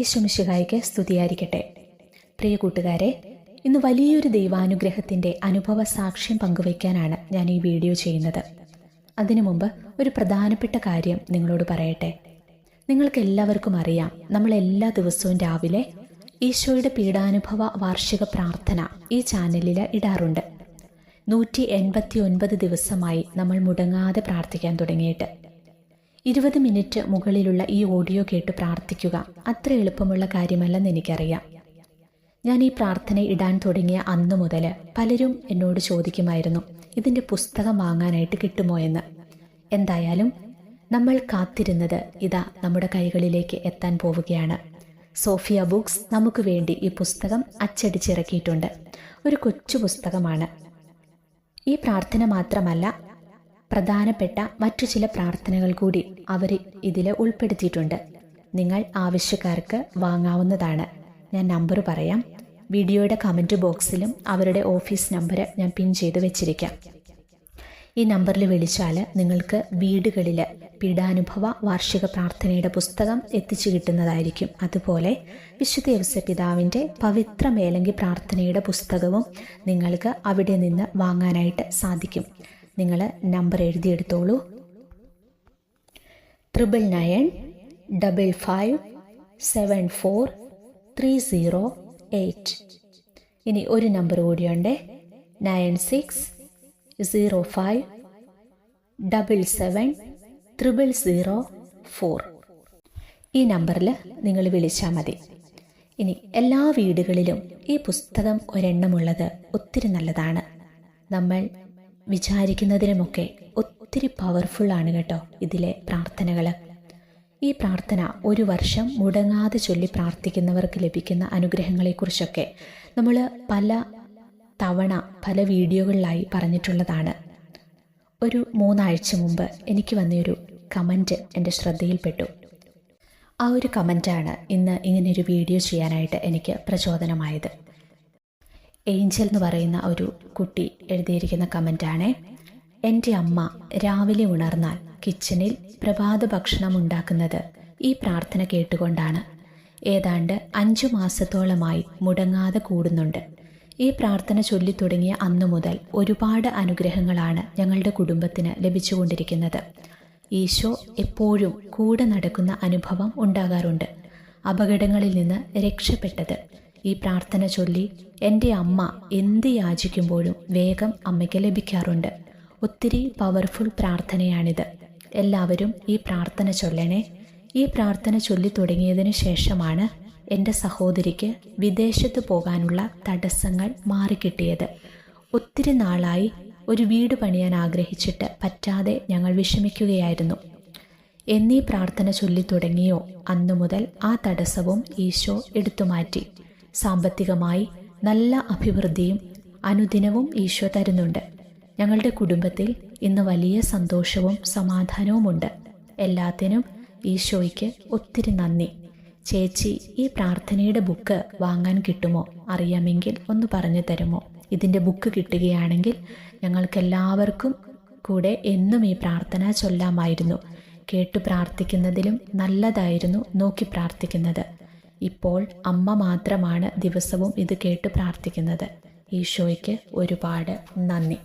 ഈശ്വമിശിഹായിക്ക് സ്തുതിയായിരിക്കട്ടെ. പ്രിയ കൂട്ടുകാരെ ഇന്ന് വലിയൊരു ദൈവാനുഗ്രഹത്തിന്റെ അനുഭവ സാക്ഷ്യം പങ്കുവയ്ക്കാനാണ് ഞാൻ ഈ വീഡിയോ ചെയ്യുന്നത്. അതിനു മുമ്പ് ഒരു പ്രധാനപ്പെട്ട കാര്യം നിങ്ങളോട് പറയട്ടെ. നിങ്ങൾക്ക് എല്ലാവർക്കും അറിയാം നമ്മൾ എല്ലാ ദിവസവും രാവിലെ ഈശോയുടെ പീഡാനുഭവ വാർഷിക പ്രാർത്ഥന ഈ ചാനലിൽ ഇടാറുണ്ട്. നൂറ്റി എൺപത്തി ഒൻപത് ദിവസമായി നമ്മൾ മുടങ്ങാതെ പ്രാർത്ഥിക്കാൻ തുടങ്ങിയിട്ട്. ഇരുപത് മിനിറ്റ് മുകളിലുള്ള ഈ ഓഡിയോ കേട്ട് പ്രാർത്ഥിക്കുക. അത്ര എളുപ്പമുള്ള കാര്യമല്ലെന്ന് എനിക്കറിയാം. ഞാൻ ഈ പ്രാർത്ഥന ഇടാൻ തുടങ്ങിയ അന്നു മുതൽ പലരും എന്നോട് ചോദിക്കുമായിരുന്നു ഇതിന്റെ പുസ്തകം വാങ്ങാനായിട്ട് കിട്ടുമോ എന്ന്? എന്തായാലും നമ്മൾ കാത്തിരുന്നത് ഇതാ നമ്മുടെ കൈകളിലേക്ക് എത്താൻ പോവുകയാണ്. സോഫിയ ബുക്സ് നമുക്ക് വേണ്ടി ഈ പുസ്തകം അച്ചടിച്ചിറക്കിയിട്ടുണ്ട്. ഒരു കൊച്ചു പുസ്തകമാണ്. ഈ പ്രാർത്ഥന മാത്രമല്ല പ്രധാനപ്പെട്ട മറ്റു ചില പ്രാർത്ഥനകൾ കൂടി അവർ ഇതിൽ ഉൾപ്പെടുത്തിയിട്ടുണ്ട്. നിങ്ങൾ ആവശ്യക്കാർക്ക് വാങ്ങാവുന്നതാണ്. ഞാൻ നമ്പർ പറയാം. വീഡിയോയുടെ കമന്റ് ബോക്സിലും അവരുടെ ഓഫീസ് നമ്പർ ഞാൻ പിൻ ചെയ്ത് വെച്ചിരിക്കാം. ഈ നമ്പറിൽ വിളിച്ചാൽ നിങ്ങൾക്ക് വീടുകളിൽ പീഡാനുഭവ വാർഷിക പ്രാർത്ഥനയുടെ പുസ്തകം എത്തിച്ചു കിട്ടുന്നതായിരിക്കും. അതുപോലെ വിശുദ്ധ ദിവസ പിതാവിന്റെ പവിത്ര മേലങ്കി പ്രാർത്ഥനയുടെ പുസ്തകവും നിങ്ങൾക്ക് അവിടെ നിന്ന് വാങ്ങാനായിട്ട് സാധിക്കും. നിങ്ങൾ number എഴുതിയെടുത്തോളൂ. Triple nine double five seven four three zero eight. ഇനി ഒരു നമ്പർ കൂടിയുണ്ട്. Nine six zero five double seven triple zero four. ഈ നമ്പറിൽ നിങ്ങൾ വിളിച്ചാൽ മതി. ഇനി എല്ലാ വീടുകളിലും ഈ പുസ്തകം ഒരെണ്ണമുള്ളത് ഒത്തിരി നല്ലതാണ്. നമ്മൾ വിചാരിക്കുന്നതിനുമൊക്കെ ഒത്തിരി പവർഫുള്ളാണ് കേട്ടോ ഇതിലെ പ്രാർത്ഥനകൾ ഈ പ്രാർത്ഥന ഒരു വർഷം മുടങ്ങാതെ ചൊല്ലി പ്രാർത്ഥിക്കുന്നവർക്ക് ലഭിക്കുന്ന അനുഗ്രഹങ്ങളെക്കുറിച്ചൊക്കെ നമ്മൾ പല തവണ പല വീഡിയോകളിലായി പറഞ്ഞിട്ടുള്ളതാണ്. ഒരു മൂന്നാഴ്ച മുമ്പ് എനിക്ക് വന്നൊരു കമന്റ് എന്റെ ശ്രദ്ധയിൽപ്പെട്ടു. ആ ഒരു കമന്റാണ് ഇന്ന് ഇങ്ങനെയൊരു വീഡിയോ ചെയ്യാനായിട്ട് എനിക്ക് പ്രചോദനമായത്. ഏഞ്ചൽ എന്ന് പറയുന്ന ഒരു കുട്ടി എഴുതിയിരിക്കുന്ന കമന്റാണ് എന്റെ അമ്മ രാവിലെ ഉണർന്നാൽ കിച്ചണിൽ പ്രഭാത ഭക്ഷണം ഉണ്ടാക്കുന്നത് ഈ പ്രാർത്ഥന കേട്ടുകൊണ്ടാണ്. ഏതാണ്ട് അഞ്ചു മാസത്തോളമായി മുടങ്ങാതെ കൂടുന്നുണ്ട്. ഈ പ്രാർത്ഥന ചൊല്ലി തുടങ്ങിയ അന്നു മുതൽ ഒരുപാട് അനുഗ്രഹങ്ങളാണ് ഞങ്ങളുടെ കുടുംബത്തിന് ലഭിച്ചുകൊണ്ടിരിക്കുന്നത്. ഈശോ എപ്പോഴും കൂടെ നടക്കുന്ന അനുഭവം ഉണ്ടാകാറുണ്ട്. അപകടങ്ങളിൽ നിന്ന് രക്ഷപ്പെട്ടത് ഈ പ്രാർത്ഥന ചൊല്ലി എന്റെ അമ്മ എന്ത് യാചിക്കുമ്പോഴും വേഗം അമ്മയ്ക്ക് ലഭിക്കാറുണ്ട്. ഒത്തിരി പവർഫുൾ പ്രാർത്ഥനയാണിത്. എല്ലാവരും ഈ പ്രാർത്ഥന ചൊല്ലണേ. ഈ പ്രാർത്ഥന ചൊല്ലി തുടങ്ങിയതിന് ശേഷമാണ് എന്റെ സഹോദരിക്ക് വിദേശത്ത് പോകാനുള്ള തടസ്സങ്ങൾ മാറിക്കിട്ടിയത്. ഒത്തിരി നാളായി ഒരു വീട് പണിയാൻ ആഗ്രഹിച്ചിട്ട് പറ്റാതെ ഞങ്ങൾ വിഷമിക്കുകയായിരുന്നു. എന്നീ പ്രാർത്ഥന ചൊല്ലി തുടങ്ങിയോ? അന്നു മുതൽ ആ തടസ്സവും ഈശോ എടുത്തുമാറ്റി. സാമ്പത്തികമായി നല്ല അഭിവൃദ്ധിയും അനുദിനവും ഈശോ തരുന്നുണ്ട്. ഞങ്ങളുടെ കുടുംബത്തിൽ ഇന്ന് വലിയ സന്തോഷവും സമാധാനവുമുണ്ട്. എല്ലാത്തിനും ഈശോയ്ക്ക് ഒത്തിരി നന്ദി. ചേച്ചി ഈ പ്രാർത്ഥനയുടെ ബുക്ക് വാങ്ങാൻ കിട്ടുമോ? അറിയാമെങ്കിൽ ഒന്ന് പറഞ്ഞു തരുമോ? ഇതിന്റെ ബുക്ക് കിട്ടുകയാണെങ്കിൽ ഞങ്ങൾക്കെല്ലാവർക്കും കൂടെ എന്നും ഈ പ്രാർത്ഥന ചൊല്ലാമായിരുന്നു. കേട്ടു പ്രാർത്ഥിക്കുന്നതിലും നല്ലതായിരുന്നു നോക്കി പ്രാർത്ഥിക്കുന്നത്. ഇപ്പോൾ അമ്മ മാത്രമാണ് ദിവസവും ഇത് കേട്ട് പ്രാർത്ഥിക്കുന്നത്. ഈശോയ്ക്ക് ഒരുപാട് നന്ദി.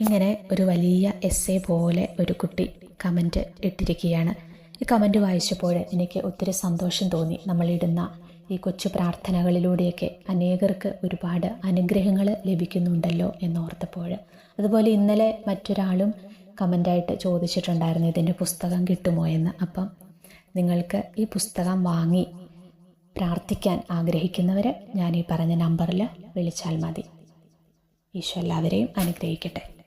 ഇങ്ങനെ ഒരു വലിയ എസ് എ പോലെ ഒരു കുട്ടി കമന്റ് ഇട്ടിരിക്കുകയാണ്. ഈ കമന്റ് വായിച്ചപ്പോൾ എനിക്ക് ഒത്തിരി സന്തോഷം തോന്നി. നമ്മളിടുന്ന ഈ കൊച്ചു പ്രാർത്ഥനകളിലൂടെയൊക്കെ അനേകർക്ക് ഒരുപാട് അനുഗ്രഹങ്ങൾ ലഭിക്കുന്നുണ്ടല്ലോ എന്നോർത്തപ്പോൾ. അതുപോലെ ഇന്നലെ മറ്റൊരാളും കമന്റായിട്ട് ചോദിച്ചിട്ടുണ്ടായിരുന്നു ഇതിന്റെ പുസ്തകം കിട്ടുമോ എന്ന്. അപ്പം നിങ്ങൾക്ക് ഈ പുസ്തകം വാങ്ങി പ്രാർത്ഥിക്കാൻ ആഗ്രഹിക്കുന്നവർ ഞാൻ ഈ പറഞ്ഞ നമ്പറിൽ വിളിച്ചാൽ മതി. ഈശോ എല്ലാവരെയും അനുഗ്രഹിക്കട്ടെ.